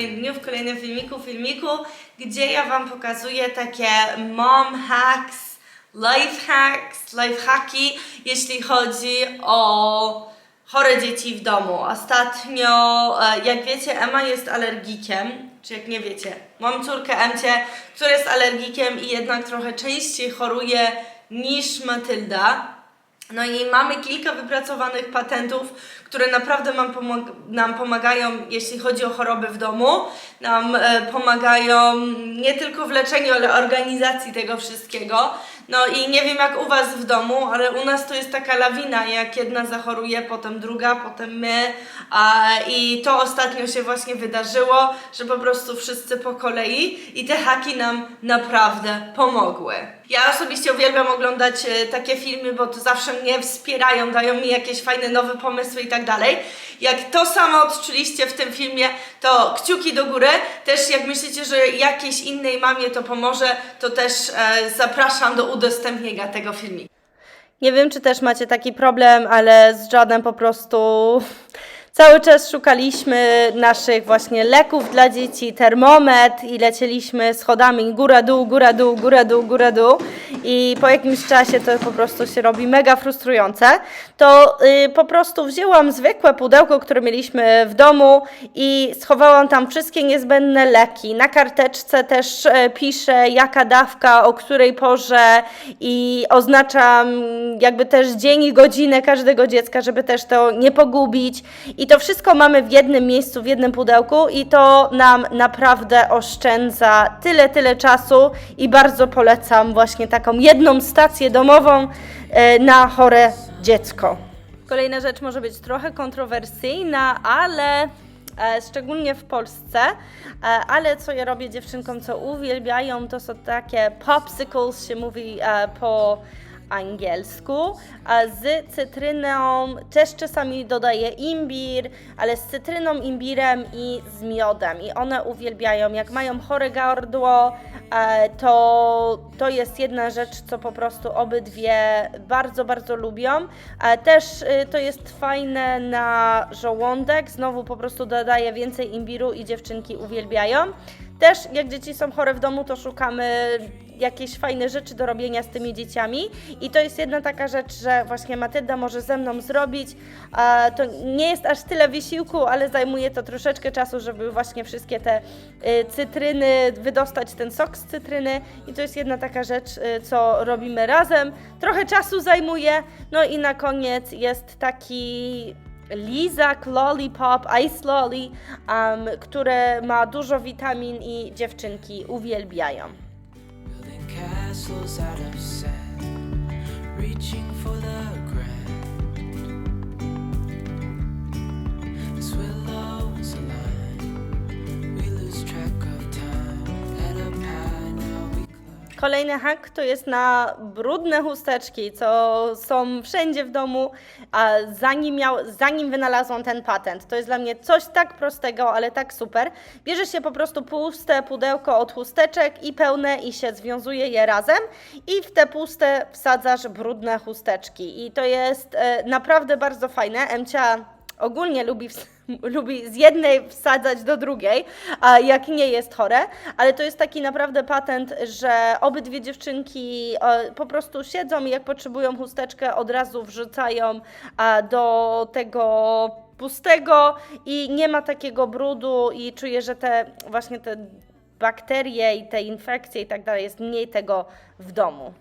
Kolejnym dniu, w kolejnym filmiku, filmiku, gdzie ja Wam pokazuję takie mom hacks, life hacks, life hacki, jeśli chodzi o chore dzieci w domu. Ostatnio, e, jak wiecie, Emma jest alergikiem, czy jak nie wiecie, mam córkę Emcie, która jest alergikiem i jednak trochę częściej choruje niż Matylda. No i mamy kilka wypracowanych patentów, które naprawdę nam, pomag- nam pomagają, jeśli chodzi o choroby w domu. Nam e, pomagają nie tylko w leczeniu, ale organizacji tego wszystkiego. No i nie wiem jak u Was w domu, ale u nas to jest taka lawina, jak jedna zachoruje, potem druga, potem my. A, I to ostatnio się właśnie wydarzyło, że po prostu wszyscy po kolei i te haki nam naprawdę pomogły. Ja osobiście uwielbiam oglądać e, takie filmy, bo to zawsze mnie wspierają, dają mi jakieś fajne nowe pomysły i tak dalej. Jak to samo odczuliście w tym filmie, to kciuki do góry. Też jak myślicie, że jakiejś innej mamie to pomoże, to też e, zapraszam do udostępnienia tego filmiku. Nie wiem, czy też macie taki problem, ale z Jadem po prostu cały czas szukaliśmy naszych właśnie leków dla dzieci, termometr i lecieliśmy schodami góra, dół, góra, dół, góra, dół, góra, dół i po jakimś czasie to po prostu się robi mega frustrujące. To y, po prostu wzięłam zwykłe pudełko, które mieliśmy w domu i schowałam tam wszystkie niezbędne leki. Na karteczce też e, piszę jaka dawka, o której porze i oznaczam jakby też dzień i godzinę każdego dziecka, żeby też to nie pogubić. I to wszystko mamy w jednym miejscu, w jednym pudełku i to nam naprawdę oszczędza tyle, tyle czasu i bardzo polecam właśnie taką jedną stację domową e, na chore dziecko. Kolejna rzecz może być trochę kontrowersyjna, ale e, szczególnie w Polsce, e, ale co ja robię dziewczynkom, co uwielbiają, to są takie popsicles, się mówi po angielsku, a z cytryną, też czasami dodaję imbir, ale z cytryną, imbirem i z miodem i one uwielbiają, jak mają chore gardło, e, to, to jest jedna rzecz, co po prostu obydwie bardzo, bardzo lubią. E, Też y, to jest fajne na żołądek, znowu po prostu dodaję więcej imbiru i dziewczynki uwielbiają. Też jak dzieci są chore w domu, to szukamy jakieś fajne rzeczy do robienia z tymi dzieciami i to jest jedna taka rzecz, że właśnie Matylda może ze mną zrobić. To nie jest aż tyle wysiłku, ale zajmuje to troszeczkę czasu, żeby właśnie wszystkie te y, cytryny, wydostać ten sok z cytryny i to jest jedna taka rzecz, y, co robimy razem. Trochę czasu zajmuje, no i na koniec jest taki lizak, lollipop, ice lolly, um, które ma dużo witamin i dziewczynki uwielbiają. Castles out of sand, reaching for the Kolejny hack to jest na brudne chusteczki, co są wszędzie w domu, a zanim, miał, zanim wynalazłam ten patent. To jest dla mnie coś tak prostego, ale tak super. Bierze się po prostu puste pudełko od chusteczek i pełne i się związuje je razem i w te puste wsadzasz brudne chusteczki. I to jest e, naprawdę bardzo fajne. Emcia ogólnie lubi, ws- lubi z jednej wsadzać do drugiej, jak nie jest chore, ale to jest taki naprawdę patent, że obydwie dziewczynki e, po prostu siedzą i jak potrzebują chusteczkę, od razu wrzucają do tego pustego i nie ma takiego brudu i czuję, że te właśnie te bakterie i te infekcje i tak dalej, jest mniej tego w domu.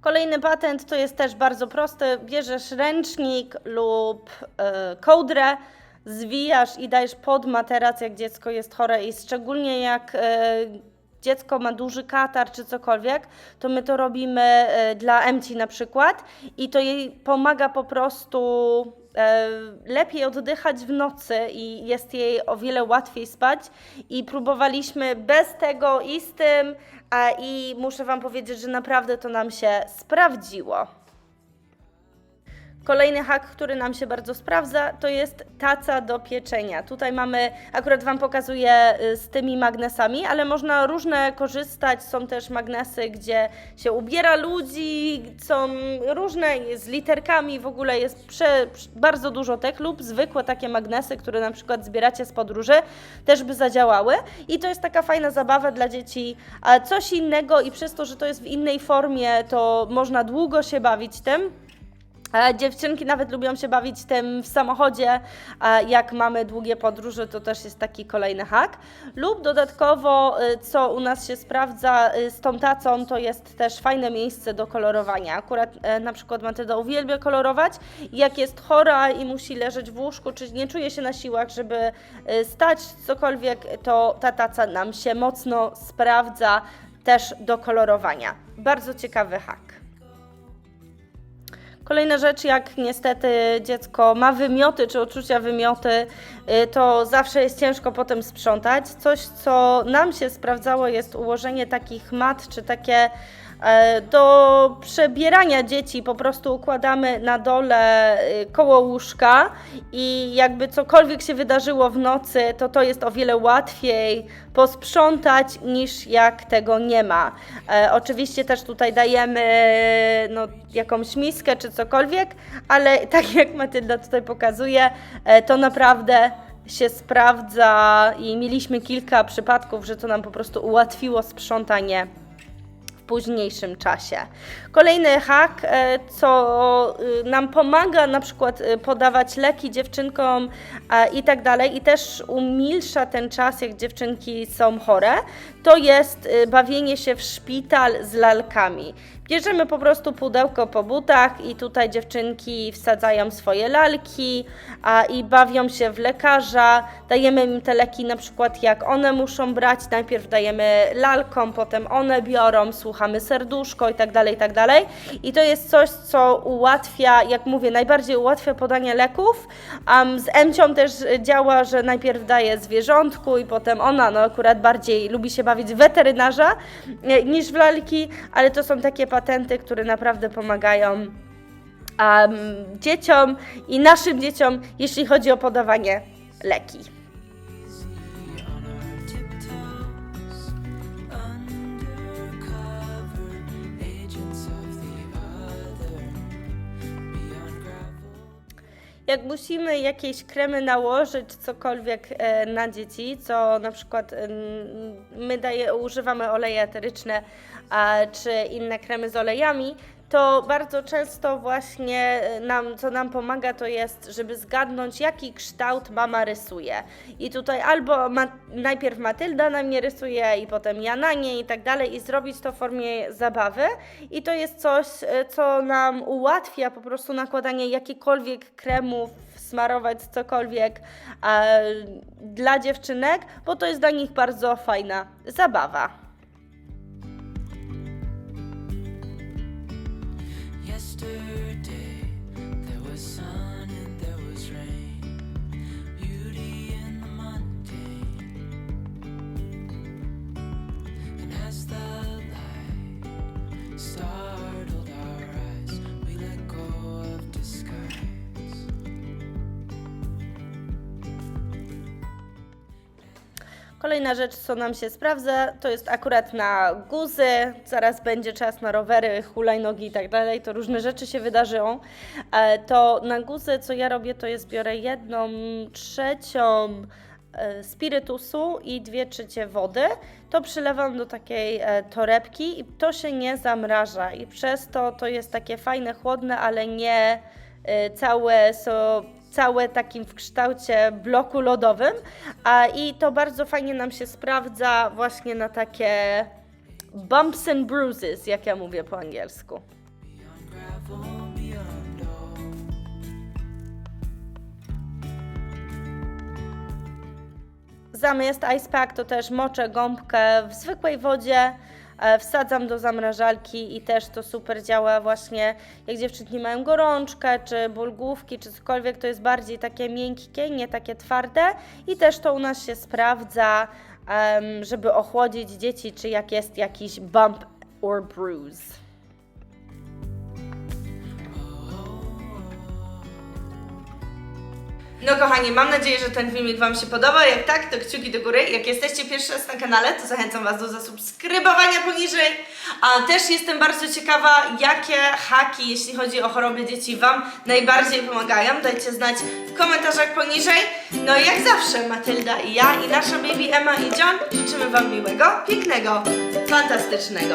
Kolejny patent to jest też bardzo prosty. Bierzesz ręcznik lub e, kołdrę, zwijasz i dajesz pod materac, jak dziecko jest chore i szczególnie jak e, dziecko ma duży katar czy cokolwiek, to my to robimy e, dla Emci na przykład i to jej pomaga po prostu lepiej oddychać w nocy i jest jej o wiele łatwiej spać i próbowaliśmy bez tego i z tym i muszę Wam powiedzieć, że naprawdę to nam się sprawdziło. Kolejny hak, który nam się bardzo sprawdza, to jest taca do pieczenia. Tutaj mamy, akurat Wam pokazuję y, z tymi magnesami, ale można różne korzystać. Są też magnesy, gdzie się ubiera ludzi, są różne z literkami, w ogóle jest prze, bardzo dużo tych lub zwykłe takie magnesy, które na przykład zbieracie z podróży, też by zadziałały. I to jest taka fajna zabawa dla dzieci. Coś innego i przez to, że to jest w innej formie, to można długo się bawić tym. E, Dziewczynki nawet lubią się bawić tym w samochodzie, e, jak mamy długie podróże, to też jest taki kolejny hak. Lub dodatkowo, e, co u nas się sprawdza z tą tacą, to jest też fajne miejsce do kolorowania. Akurat na przykład Matylda uwielbia kolorować jak jest chora i musi leżeć w łóżku, czy nie czuje się na siłach, żeby stać cokolwiek, to ta taca nam się mocno sprawdza też do kolorowania. Bardzo ciekawy hak. Kolejna rzecz, jak niestety dziecko ma wymioty czy odczucia wymioty, y, to zawsze jest ciężko potem sprzątać. Coś, co nam się sprawdzało, jest ułożenie takich mat czy takie do przebierania dzieci. Po prostu układamy na dole y, koło łóżka i jakby cokolwiek się wydarzyło w nocy, to to jest o wiele łatwiej posprzątać niż jak tego nie ma. E, oczywiście też tutaj dajemy no, jakąś miskę czy cokolwiek, ale tak jak Matylda tutaj pokazuje, e, to naprawdę się sprawdza i mieliśmy kilka przypadków, że to nam po prostu ułatwiło sprzątanie późniejszym czasie. Kolejny hak, e, co y, nam pomaga na przykład y, podawać leki dziewczynkom i tak dalej i też umilsza ten czas, jak dziewczynki są chore, to jest y, bawienie się w szpital z lalkami. Bierzemy po prostu pudełko po butach i tutaj dziewczynki wsadzają swoje lalki a, i bawią się w lekarza. Dajemy im te leki na przykład jak one muszą brać. Najpierw dajemy lalkom, potem one biorą, słuchamy serduszko i tak dalej, i tak dalej. I to jest coś, co ułatwia, jak mówię, najbardziej ułatwia podanie leków. Um, z Emcią też działa, że najpierw daje zwierzątku i potem ona, no akurat bardziej lubi się bawić weterynarza e, niż w lalki, ale to są takie patenty, które naprawdę pomagają um, dzieciom i naszym dzieciom, jeśli chodzi o podawanie leki. Jak musimy jakieś kremy nałożyć, cokolwiek e, na dzieci, co na przykład my daje, używamy oleje eteryczne, czy inne kremy z olejami, to bardzo często właśnie e, nam, co nam pomaga, to jest, żeby zgadnąć, jaki kształt mama rysuje. I tutaj albo ma, najpierw Matylda na mnie rysuje, i potem ja na niej i tak dalej, i zrobić to w formie zabawy. I to jest coś, e, co nam ułatwia po prostu nakładanie jakichkolwiek kremów, smarować cokolwiek e, dla dziewczynek, bo to jest dla nich bardzo fajna zabawa. Kolejna rzecz, co nam się sprawdza, to jest akurat na guzy. Zaraz będzie czas na rowery, hulajnogi i tak dalej. To różne rzeczy się wydarzą. E, To na guzy, co ja robię, to jest biorę jedną trzecią e, spirytusu i dwie trzecie wody. To przylewam do takiej e, torebki i to się nie zamraża. I przez to to jest takie fajne, chłodne, ale nie całe so, całe takim w kształcie bloku lodowym. A, I to bardzo fajnie nam się sprawdza właśnie na takie bumps and bruises, jak ja mówię po angielsku. Zamiast ice pack to też moczę gąbkę w zwykłej wodzie, wsadzam do zamrażalki i też to super działa właśnie jak dziewczynki mają gorączkę, czy ból główki, czy cokolwiek, to jest bardziej takie miękkie, nie takie twarde i też to u nas się sprawdza, żeby ochłodzić dzieci, czy jak jest jakiś bump or bruise. No kochani, mam nadzieję, że ten filmik Wam się podoba. Jak tak, to kciuki do góry. Jak jesteście pierwszy raz na kanale, to zachęcam Was do zasubskrybowania poniżej. A też jestem bardzo ciekawa, jakie haki, jeśli chodzi o choroby dzieci, Wam najbardziej pomagają. Dajcie znać w komentarzach poniżej. No i jak zawsze, Matylda i ja, i nasza baby Emma i John życzymy Wam miłego, pięknego, fantastycznego